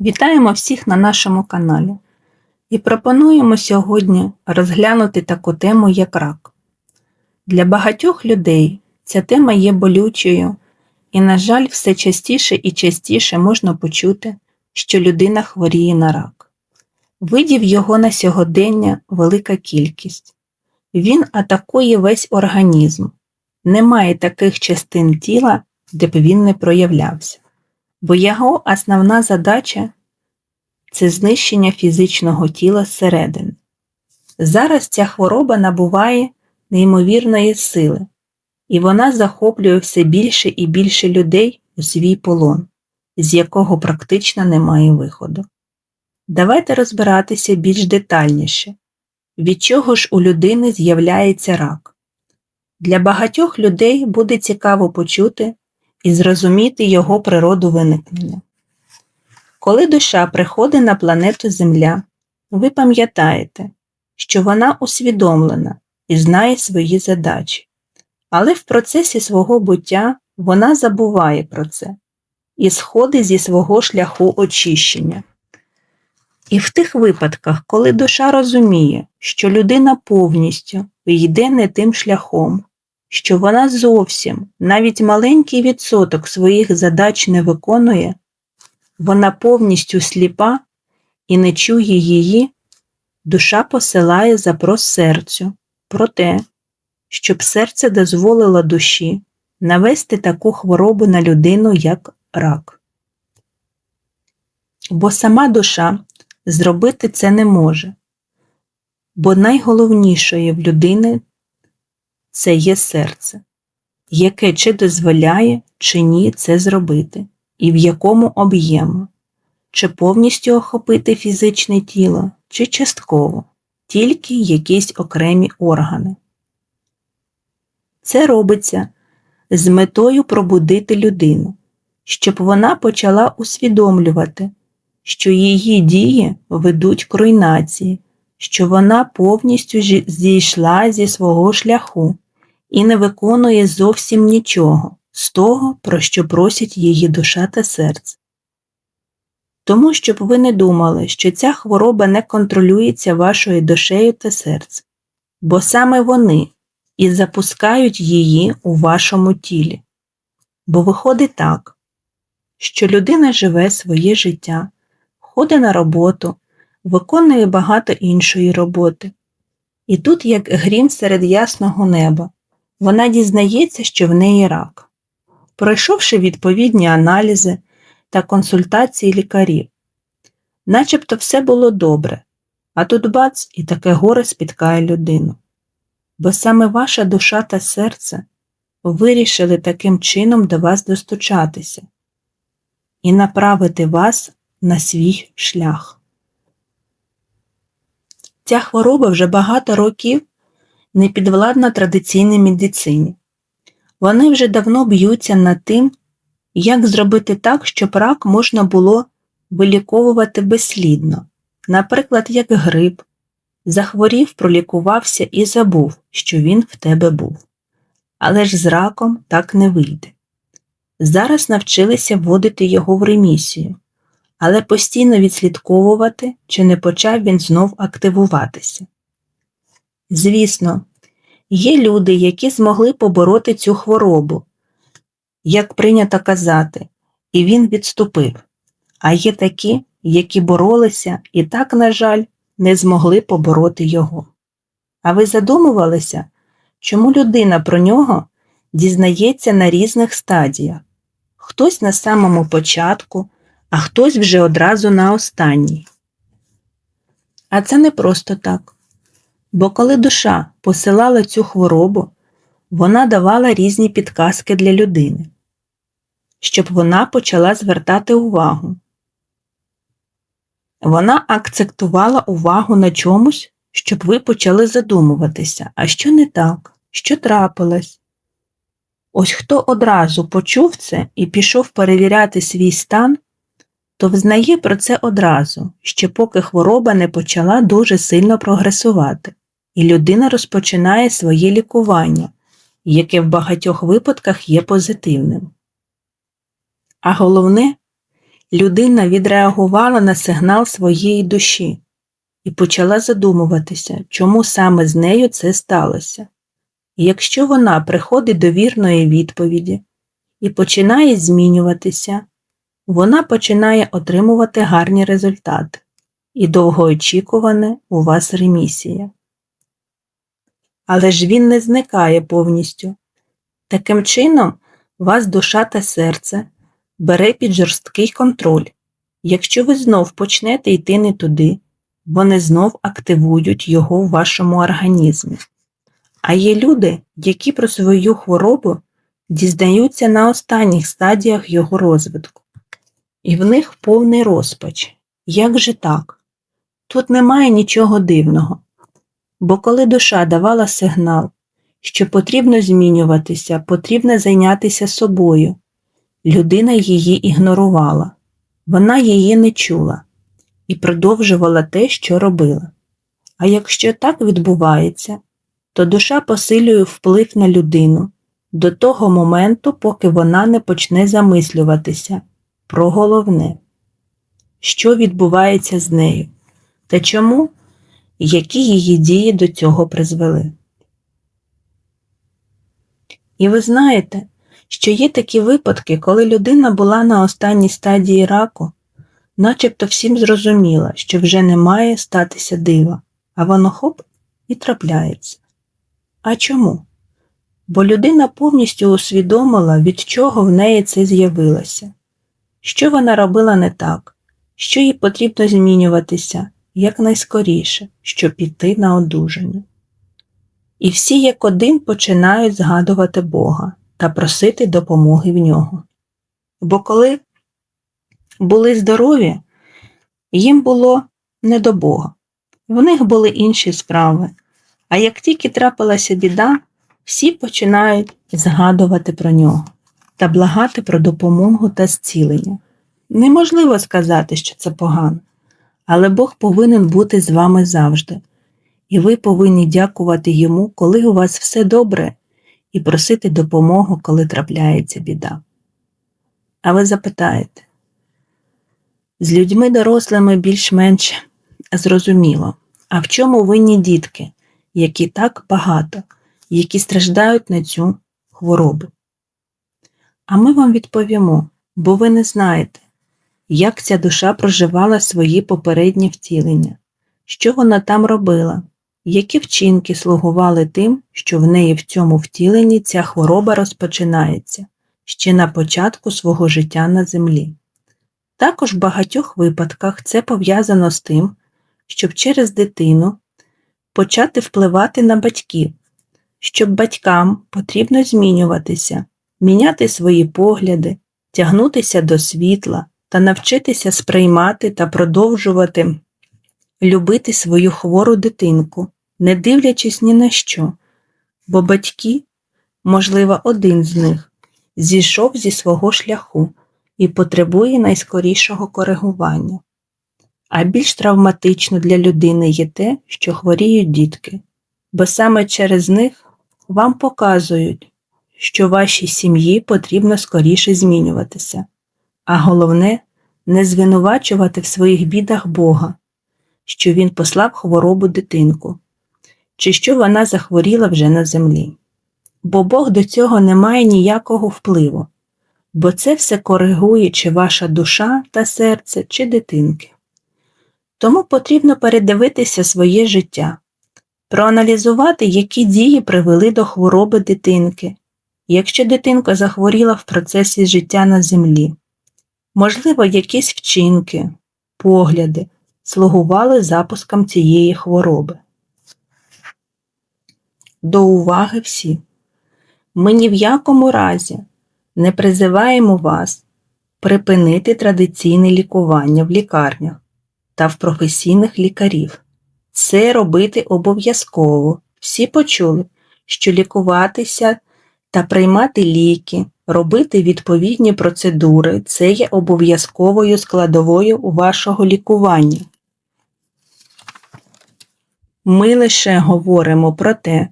Вітаємо всіх на нашому каналі і пропонуємо сьогодні розглянути таку тему, як рак. Для багатьох людей ця тема є болючою, і, на жаль, все частіше і частіше можна почути, що людина хворіє на рак. Видів його на сьогодення велика кількість. Він атакує весь організм. Немає таких частин тіла, де б він не проявлявся бо його основна задача це знищення фізичного тіла зсередини. Зараз ця хвороба набуває неймовірної сили, і вона захоплює все більше і більше людей у свій полон, з якого практично немає виходу. Давайте розбиратися більш детальніше, від чого ж у людини з'являється рак. Для багатьох людей буде цікаво почути, і зрозуміти його природу виникнення. Коли душа приходить на планету Земля, ви пам'ятаєте, що вона усвідомлена і знає свої задачі, але в процесі свого буття вона забуває про це і сходить зі свого шляху очищення. І в тих випадках, коли душа розуміє, що людина повністю йде не тим шляхом, що вона зовсім навіть маленький відсоток своїх задач не виконує, вона повністю сліпа і не чує її, душа посилає запрос серцю про те, щоб серце дозволило душі навести таку хворобу на людину, як рак. Бо сама душа зробити це не може, бо найголовнішою в людини це є серце, яке чи дозволяє, чи ні це зробити, і в якому об'єму, чи повністю охопити фізичне тіло, чи частково, тільки якісь окремі органи. Це робиться з метою пробудити людину, щоб вона почала усвідомлювати, що її дії ведуть к руйнації, що вона повністю зійшла зі свого шляху і не виконує зовсім нічого з того, про що просять її душа та серце. Тому, щоб ви не думали, що ця хвороба не контролюється вашою душею та серцем, бо саме вони і запускають її у вашому тілі. Бо виходить так, що людина живе своє життя, ходить на роботу, виконує багато іншої роботи. І тут, як грім серед ясного неба, вона дізнається, що в неї рак. Пройшовши відповідні аналізи та консультації лікарів, начебто все було добре, а тут бац і таке горе спіткає людину. Бо саме ваша душа та серце вирішили таким чином до вас достучатися і направити вас на свій шлях. Ця хвороба вже багато років не підвладна традиційній медицині. Вони вже давно б'ються над тим, як зробити так, щоб рак можна було виліковувати безслідно, наприклад, як грип, захворів, пролікувався і забув, що він в тебе був. Але ж з раком так не вийде. Зараз навчилися вводити його в ремісію, але постійно відслідковувати, чи не почав він знов активуватися. Звісно, є люди, які змогли побороти цю хворобу, як прийнято казати, і він відступив, а є такі, які боролися і так, на жаль, не змогли побороти його. А ви задумувалися, чому людина про нього дізнається на різних стадіях? Хтось на самому початку, а хтось вже одразу на останній. А це не просто так. Бо коли душа посилала цю хворобу, вона давала різні підказки для людини, щоб вона почала звертати увагу. Вона акцентувала увагу на чомусь, щоб ви почали задумуватися, а що не так, що трапилось. Ось хто одразу почув це і пішов перевіряти свій стан, то взнає про це одразу, ще поки хвороба не почала дуже сильно прогресувати і людина розпочинає своє лікування, яке в багатьох випадках є позитивним. А головне, людина відреагувала на сигнал своєї душі і почала задумуватися, чому саме з нею це сталося. І якщо вона приходить до вірної відповіді і починає змінюватися, вона починає отримувати гарні результати і довгоочікуване у вас ремісія. Але ж він не зникає повністю. Таким чином, вас душа та серце бере під жорсткий контроль. Якщо ви знов почнете йти не туди, вони знов активують його в вашому організмі. А є люди, які про свою хворобу дізнаються на останніх стадіях його розвитку. І в них повний розпач. Як же так? Тут немає нічого дивного. Бо коли душа давала сигнал, що потрібно змінюватися, потрібно зайнятися собою, людина її ігнорувала, вона її не чула і продовжувала те, що робила. А якщо так відбувається, то душа посилює вплив на людину до того моменту, поки вона не почне замислюватися про головне, що відбувається з нею та чому, які її дії до цього призвели. І ви знаєте, що є такі випадки, коли людина була на останній стадії раку, начебто всім зрозуміла, що вже не має статися дива, а воно хоп і трапляється. А чому? Бо людина повністю усвідомила, від чого в неї це з'явилося, що вона робила не так, що їй потрібно змінюватися якнайскоріше, щоб піти на одужання. І всі як один починають згадувати Бога та просити допомоги в нього. Бо коли були здорові, їм було не до Бога, в них були інші справи. А як тільки трапилася біда, всі починають згадувати про нього та благати про допомогу та зцілення. Неможливо сказати, що це погано, але Бог повинен бути з вами завжди, і ви повинні дякувати йому, коли у вас все добре, і просити допомогу, коли трапляється біда. А ви запитаєте, з людьми дорослими більш-менш зрозуміло, а в чому винні дітки, які так багато, які страждають на цю хворобу? А ми вам відповімо, бо ви не знаєте, як ця душа проживала свої попередні втілення, що вона там робила, які вчинки слугували тим, що в неї в цьому втіленні ця хвороба розпочинається ще на початку свого життя на землі. Також в багатьох випадках це пов'язано з тим, щоб через дитину почати впливати на батьків, щоб батькам потрібно змінюватися, міняти свої погляди, тягнутися до світла та навчитися сприймати та продовжувати любити свою хвору дитинку, не дивлячись ні на що, бо батьки, можливо, один з них, зійшов зі свого шляху і потребує найскорішого коригування. А більш травматично для людини є те, що хворіють дітки, бо саме через них вам показують, що вашій сім'ї потрібно скоріше змінюватися, а головне не звинувачувати в своїх бідах Бога, що Він послав хворобу дитинку, чи що вона захворіла вже на землі. Бо Бог до цього не має ніякого впливу бо це все коригує чи ваша душа та серце, чи дитинки. Тому потрібно передивитися своє життя, проаналізувати, які дії привели до хвороби дитинки, якщо дитинка захворіла в процесі життя на землі. Можливо, якісь вчинки, погляди слугували запуском цієї хвороби. До уваги всі. Ми ні в якому разі не призиваємо вас припинити традиційне лікування в лікарнях та в професійних лікарів. Це робити обов'язково. Всі почули, що лікуватися та приймати ліки, робити відповідні процедури це є обов'язковою складовою вашого лікування. Ми лише говоримо про те,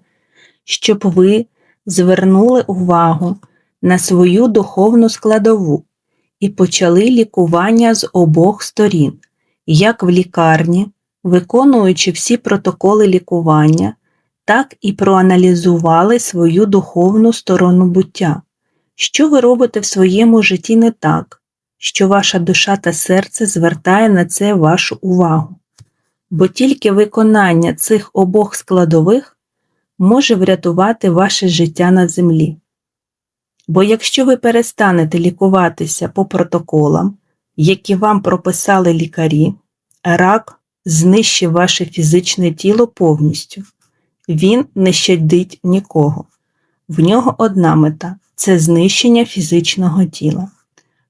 щоб ви звернули увагу на свою духовну складову і почали лікування з обох сторін, як в лікарні, виконуючи всі протоколи лікування, так і проаналізували свою духовну сторону буття. Що ви робите в своєму житті не так, що ваша душа та серце звертає на це вашу увагу, бо тільки виконання цих обох складових може врятувати ваше життя на землі. Бо якщо ви перестанете лікуватися по протоколам, які вам прописали лікарі, рак знищить ваше фізичне тіло повністю. Він не щадить нікого. В нього одна мета це знищення фізичного тіла.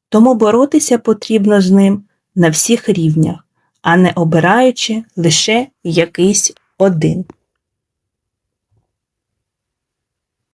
Тому боротися потрібно з ним на всіх рівнях, а не обираючи лише якийсь один.